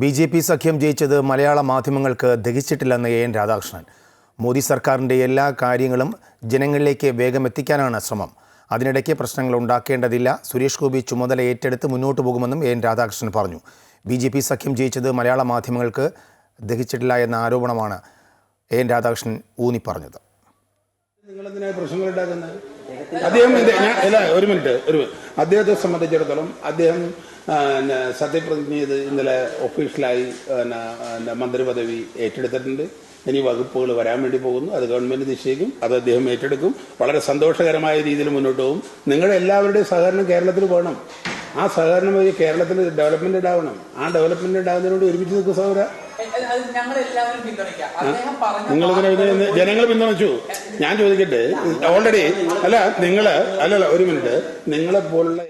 B J P സഖ്യം ജയിച്ചത് മലയാള മാധ്യമങ്ങൾക്ക് ദഹിച്ചിട്ടില്ലെന്ന് എ എൻ രാധാകൃഷ്ണൻ. മോദി സർക്കാരിന്റെ എല്ലാ കാര്യങ്ങളും ജനങ്ങളിലേക്ക് വേഗം എത്തിക്കാനാണ് ശ്രമം. അതിനിടയ്ക്ക് പ്രശ്നങ്ങൾ ഉണ്ടാക്കേണ്ടതില്ല. സുരേഷ് ഗോപി ചുമതല ഏറ്റെടുത്ത് മുന്നോട്ട് പോകുമെന്നും എ എൻ രാധാകൃഷ്ണൻ പറഞ്ഞു. ബി ജെ പി സഖ്യം ജയിച്ചത് മലയാള മാധ്യമങ്ങൾക്ക് ദഹിച്ചിട്ടില്ല എന്ന ആരോപണമാണ് എ എൻ രാധാകൃഷ്ണൻ ഊന്നി പറഞ്ഞത് പ്രശ്നങ്ങൾ ഉണ്ടാക്കുന്നത്? അദ്ദേഹം ഇത് ഞാൻ അല്ല ഒരു മിനിറ്റ് ഒരു മിനിറ്റ്. അദ്ദേഹത്തെ സംബന്ധിച്ചിടത്തോളം അദ്ദേഹം സത്യപ്രതിജ്ഞ ചെയ്ത് ഇന്നലെ ഒഫീഷ്യലായി മന്ത്രി പദവി ഏറ്റെടുത്തിട്ടുണ്ട്. ഇനി വകുപ്പുകൾ വരാൻ വേണ്ടി പോകുന്നു. അത് ഗവൺമെന്റ് നിശ്ചയിക്കും. അത് അദ്ദേഹം ഏറ്റെടുക്കും. വളരെ സന്തോഷകരമായ രീതിയിൽ മുന്നോട്ട് പോകും. നിങ്ങളുടെ എല്ലാവരുടെയും സഹകരണം കേരളത്തിൽ വേണം ആ സഹകരണം വഴി കേരളത്തിൽ ഡെവലപ്മെന്റ് ഉണ്ടാവണം. ആ ഡെവലപ്മെന്റ് ഉണ്ടാകുന്നതിനോട് ഒരുമിച്ച് നിൽക്കും സഹോദര പറഞ്ഞ നിങ്ങൾ ജനങ്ങൾ പിന്തുണച്ചു. ഞാൻ ചോദിക്കട്ടെ? ഓൾറെഡി അല്ല നിങ്ങൾ അല്ലല്ല ഒരു മിനിറ്റ്. നിങ്ങളെ പോലുള്ള